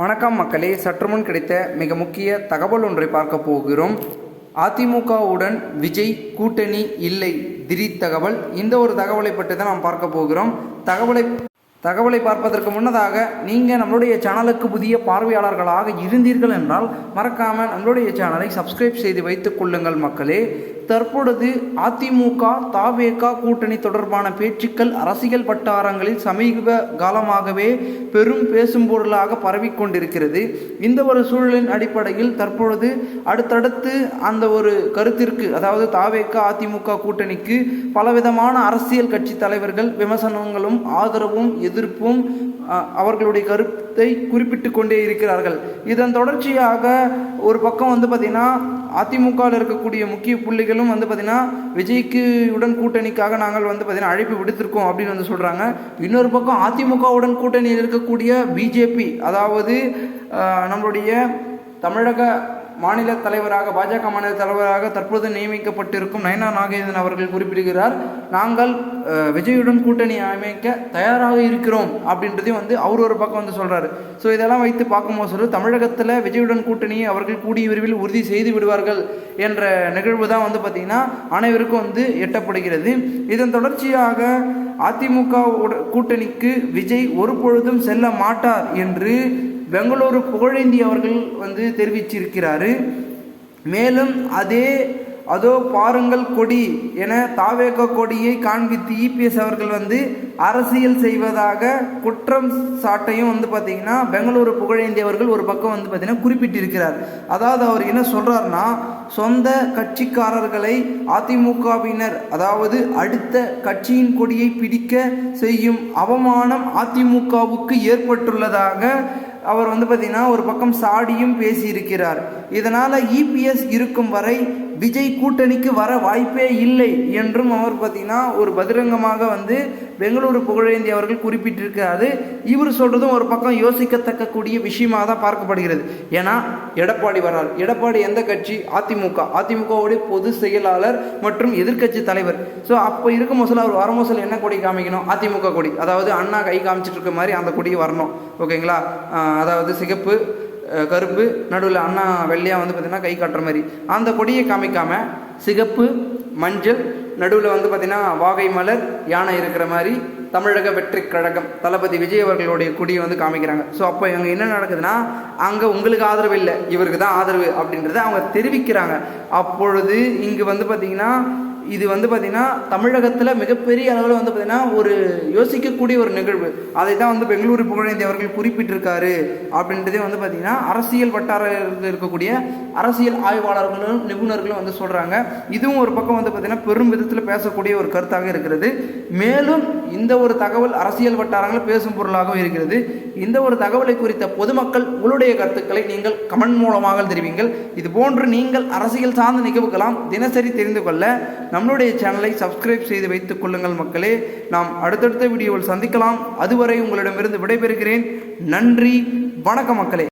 வணக்கம் மக்களே சற்றுமுன் கிடைத்த மிக முக்கிய தகவல் ஒன்றை பார்க்க போகிறோம். அதிமுகவுடன் விஜய் கூட்டணி இல்லை திடீர் தகவல். இந்த ஒரு தகவலை பற்றி தான் நாம் பார்க்க போகிறோம். தகவலை தகவலை பார்ப்பதற்கு முன்னதாக நீங்கள் நம்மளுடைய சேனலுக்கு புதிய பார்வையாளர்களாக இருந்தீர்கள் என்றால் மறக்காமல் நம்மளுடைய சேனலை சப்ஸ்கிரைப் செய்து வைத்துக் கொள்ளுங்கள் மக்களே. தற்பொழுது அதிமுக தாவேகா கூட்டணி தொடர்பான பேச்சுக்கள் அரசியல் வட்டாரங்களில் சமீப காலமாகவே பெரும் பேசும் பொருளாக பரவிக்கொண்டிருக்கிறது. இந்த ஒரு சூழலின் அடிப்படையில் தற்பொழுது அடுத்தடுத்து அந்த ஒரு கருத்திற்கு அதாவது தாவேகா அதிமுக கூட்டணிக்கு பலவிதமான அரசியல் கட்சி தலைவர்கள் விமர்சனங்களும் ஆதரவும் எதிர்ப்பும் அவர்களுடைய கருத்தை குறிப்பிட்டு கொண்டே இருக்கிறார்கள். இதன் தொடர்ச்சியாக ஒரு பக்கம் வந்து பார்த்திங்கன்னா அதிமுகவில் இருக்கக்கூடிய முக்கிய புள்ளிகளும் வந்து பார்த்திங்கன்னா விஜய்க்கு உடன் கூட்டணிக்காக நாங்கள் வந்து பார்த்திங்கன்னா அழைப்பு விடுத்திருக்கோம் அப்படின்னு வந்து சொல்கிறாங்க இன்னொரு பக்கம் அதிமுகவுடன் கூட்டணியில் இருக்கக்கூடிய பிஜேபி அதாவது நம்மளுடைய தமிழக மாநில தலைவராக பாஜக மாநில தலைவராக தற்போது நியமிக்கப்பட்டிருக்கும் நயனா நாகேந்திரன் அவர்கள் குறிப்பிடுகிறார் நாங்கள் விஜயுடன் கூட்டணி அமைக்க தயாராக இருக்கிறோம் அப்படின்றதையும் வந்து அவர் ஒரு பக்கம் வந்து சொல்கிறார் ஸோ இதெல்லாம் வைத்து பார்க்கும்போது சொல்லு தமிழகத்தில் விஜயுடன் கூட்டணியை அவர்கள் கூடிய விரைவில் உறுதி செய்து விடுவார்கள் என்ற நிகழ்வு தான் வந்து பார்த்திங்கன்னா அனைவருக்கும் வந்து எட்டப்படுகிறது. இதன் தொடர்ச்சியாக அதிமுக கூட்டணிக்கு விஜய் ஒரு பொழுதும் செல்ல மாட்டார் என்று பெங்களூரு புகழேந்தி அவர்கள் வந்து தெரிவிச்சிருக்கிறாரு. மேலும் அதே அதோ பாருங்கள் கொடி என தாவேக கொடியை காண்பித்து இபிஎஸ் அவர்கள் வந்து அரசியல் செய்வதாக குற்றம் சாட்டையும் வந்து பார்த்தீங்கன்னா பெங்களூரு புகழேந்தி அவர்கள் ஒரு பக்கம் வந்து பார்த்தீங்கன்னா குறிப்பிட்டிருக்கிறார். அதாவது அவர் என்ன சொல்கிறாருன்னா சொந்த கட்சிக்காரர்களை அதிமுகவினர் அதாவது அடுத்த கட்சியின் கொடியை பிடிக்க செய்யும் அவமானம் அதிமுகவுக்கு ஏற்பட்டுள்ளதாக அவர் வந்து பார்த்தீங்கன்னா ஒரு பக்கம் சாடியும் பேசியிருக்கிறார். இதனால் இபிஎஸ் இருக்கும் வரை விஜய் கூட்டணிக்கு வர வாய்ப்பே இல்லை என்றும் அவர் பார்த்தீங்கன்னா ஒரு பகிரங்கமாக வந்து பெங்களூரு புகழேந்தி அவர்கள் குறிப்பிட்டிருக்காரு இவர் சொல்கிறதும் ஒரு பக்கம் யோசிக்கத்தக்க கூடிய விஷயமாக தான் பார்க்கப்படுகிறது. ஏன்னா எடப்பாடி வரார் எடப்பாடி எந்த கட்சி? அதிமுக. அதிமுகவுடைய பொது செயலாளர் மற்றும் எதிர்க்கட்சி தலைவர். ஸோ அப்போ இருக்கும் மோசில் அவர் வர மோசில் என்ன கொடி காமிக்கணும்? அதிமுக கொடி. அதாவது அண்ணா கை காமிச்சிட்டு இருக்க மாதிரி அந்த கொடியை வரணும். ஓகேங்களா? அதாவது சிகப்பு கருப்பு நடுவில் அண்ணா வெள்ளையாக வந்து பார்த்திங்கன்னா கை காட்டுற மாதிரி. அந்த கொடியை காமிக்காம சிகப்பு மஞ்சள் நடுவில் வந்து பார்த்திங்கன்னா வாகை மலர் யானை இருக்கிற மாதிரி தமிழக வெற்றி கழகம் தளபதி விஜய் அவர்களுடைய கொடியை வந்து காமிக்கிறாங்க. ஸோ அப்போ இவங்க என்ன நடக்குதுன்னா அங்கே உங்களுக்கு ஆதரவு இல்லை இவருக்கு தான் ஆதரவு அப்படின்றத அவங்க தெரிவிக்கிறாங்க. அப்பொழுது இங்கே வந்து பார்த்திங்கன்னா இது வந்து பார்த்திங்கன்னா தமிழகத்தில் மிகப்பெரிய அளவில் வந்து பார்த்திங்கன்னா ஒரு யோசிக்கக்கூடிய ஒரு நிகழ்வு. அதை தான் வந்து பெங்களூரு புகழேந்தி அவர்கள் குறிப்பிட்டிருக்காரு அப்படின்றதே வந்து பார்த்திங்கன்னா அரசியல் வட்டாரத்தில் இருக்கக்கூடிய அரசியல் ஆய்வாளர்களும் நிபுணர்களும் வந்து சொல்கிறாங்க இதுவும் ஒரு பக்கம் வந்து பார்த்திங்கன்னா பெரும் விதத்தில் பேசக்கூடிய ஒரு கருத்தாக இருக்கிறது. மேலும் இந்த ஒரு தகவல் அரசியல் வட்டாரங்கள் பேசும் பொருளாகவும் இருக்கிறது. இந்த ஒரு தகவலை குறித்த பொதுமக்கள் உங்களுடைய கருத்துக்களை நீங்கள் கமெண்ட் மூலமாக தெரிவிங்கள். இது போன்று நீங்கள் அரசியல் சார்ந்த நிகழ்வுகளாம் தினசரி தெரிந்து கொள்ள நம்மளுடைய சேனலை சப்ஸ்கிரைப் செய்து வைத்துக் கொள்ளுங்கள் மக்களே. நாம் அடுத்தடுத்த வீடியோவில் சந்திக்கலாம். அதுவரை உங்களிடமிருந்து விடைபெறுகிறேன். நன்றி. வணக்கம் மக்களே.